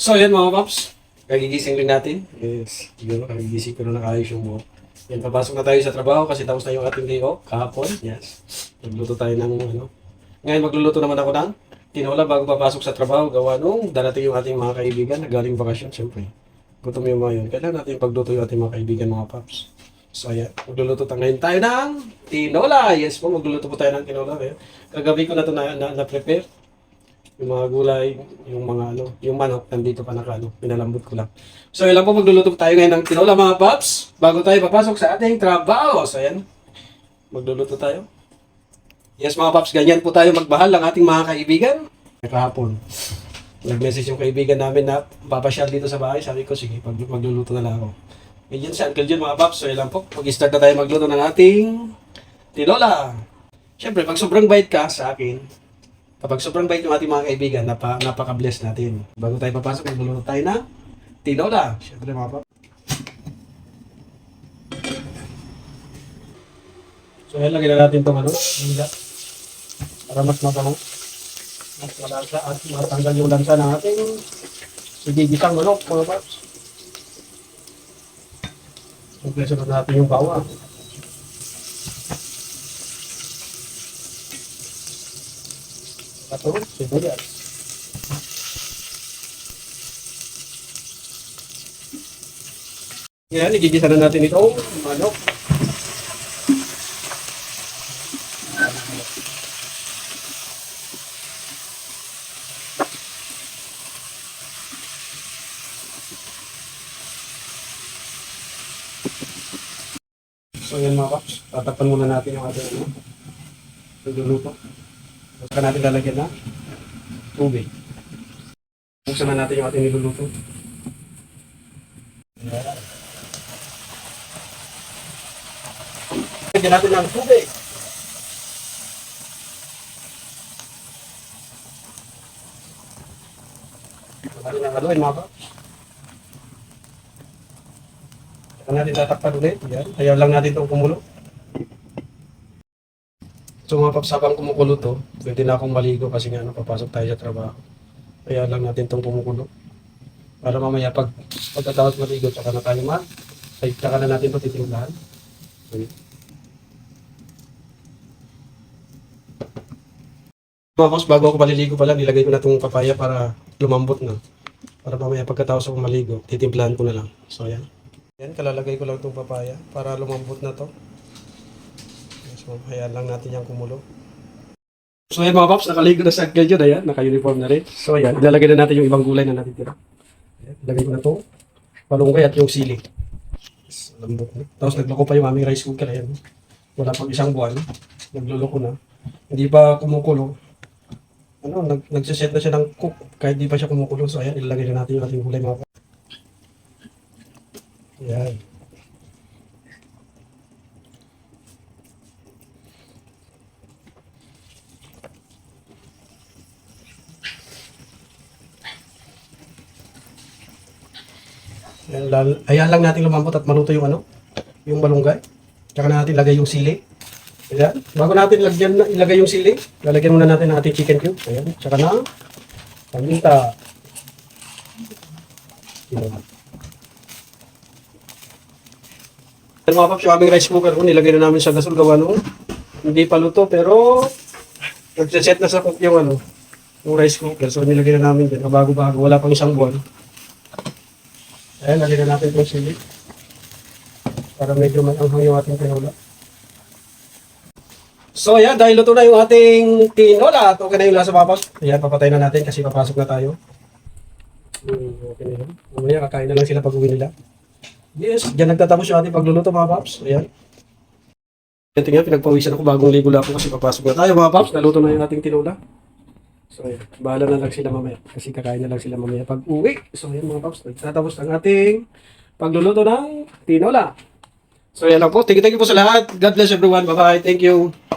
So, yan mga paps. Kagigising rin natin. Yes. Siguro, kagigising ko na nakayos yung buhok. Yan, papasok na tayo sa trabaho kasi tapos na yung ating day off kahapon. Yes. Magluto tayo ng ano. Ngayon, magluluto naman ako ng tinola bago papasok sa trabaho. Gawa nung darating yung ating mga kaibigan na galing bakasyon. Siyempre, gutom yung mga yun. Kailangan natin pagluto yung ating mga kaibigan, mga paps. So, ayan. Magluluto tayo ngayon tayo ng tinola. Yes po, magluluto po tayo ng tinola. Kagabi ko na ito na, na, na-prepare yung mga gulay, yung mga ano, yung manok, nandito pa naka, ano, pinalambot ko lang. So, ilan po magluluto tayo ngayon ng tinola mga paps, bago tayo papasok sa ating trabaho. So, ayan, magluluto tayo. Yes mga paps, ganyan po tayo magmahal ng ating mga kaibigan. Kahapon, nag-message yung kaibigan namin na papasyal dito sa bahay. Sabi ko, sige, pag magluluto na lang ako. Ganyan si Uncle Jun mga paps. So, ilan po, mag-start na tayo magluto ng ating tinola. Siyempre, pag sobrang bait ka sa akin, Kapag sobrang bait yung ating mga kaibigan, napa, napaka-bless natin. Bago tayo papasok, magluluto tayo na tinola. Siyempre mga pap. So, yan, lagyan na natin itong ano, hila. Para mas mabango. Mas malasa at matanggal yung lansa ng ating sigigisang manok, mga paps. Kompleso na natin yung bawang. Ito, sibuyas. Yan, igigisa na natin itong manok. So yan mga paps, tatakpan muna natin yung ating ano, nagluluto. Ka natin lalagyan na tubig. Buksan na natin yung ating niluluto. Lagyan natin ng tubig. Natin ang haluin mga paps. Saka natin tatakpan ulit. Yan. Ayaw lang natin itong kumulo. So mga paps, habang kumukulo to, pwede na akong maligo kasi nga ano, papasok tayo sa trabaho. Kaya lang natin itong kumukulo. Para mamaya pag pagkatapos maligo, tsaka na tayo mag, ay tsaka na natin ito titimplahan. Okay. Mga paps, bago ako maliligo pala, nilagay ko na itong papaya para lumambot na. Para mamaya pagkatapos ako maligo, titimplahan ko na lang. So yan. Yan, kalalagay ko lang itong papaya para lumambot na to. So, hayaan lang natin yung kumulo. So, ayan mga paps, nakaligo na sa agad yun. Ayan, naka-uniform na rin. So, ayan, ilalagay na natin yung ibang gulay na natitira. Ayan, ilagay ko na to. Palunggay at yung sili. Yes, lambot na. Tapos, nagloko pa yung aming rice cooker. Ayan. Wala pang isang buwan. Nagluloko na. Hindi pa kumukulo. Ano, nag nagsiset na siya ng cook kahit di pa siya kumukulo. So, ayan, ilalagay na natin yung ating gulay mga paps. Ayan. Ayan, lal- Hayaan lang natin lumambot at maluto yung ano, yung malunggay. Tsaka na natin lagay yung sili. Ayan. Bago natin lagyan ilagay yung sili, lalagyan muna natin ang ating chicken cube. Ayan. Tsaka na paminta. Ayan. Ayan mga paps, yung aming rice cooker ko, nilagay na namin sa gasol gawa noon. Hindi pa luto, pero nagsiset na sa cook yung ano, yung rice cooker. So nilagay na namin dyan, bago-bago, wala pang isang buwan. Ayan, lagyan na natin itong sili. Para medyo maanghang yung ating tinola. So ayan, dahil luto na yung ating tinola, at okay na yung lasa papas. Ayan, papatay na natin kasi papasok na tayo. Hmm, okay na yun. Mamaya kakain na lang sila pag uwi nila. Yes, dyan nagtatapos yung ating pagluluto mga paps. Ayan, tingnan, pinagpawisan ako bagong ligo lang ako kasi papasok na tayo mga paps. Naluto na yung ating tinola. So, ayan. Bahala na lang sila mamaya. Kasi kakain na lang sila mamaya pag uwi. So, ayan mga paps. Nagtatapos ang ating pagluluto ng tinola. So, ayan lang po. Thank you, thank you po sa lahat. God bless everyone. Bye-bye. Thank you.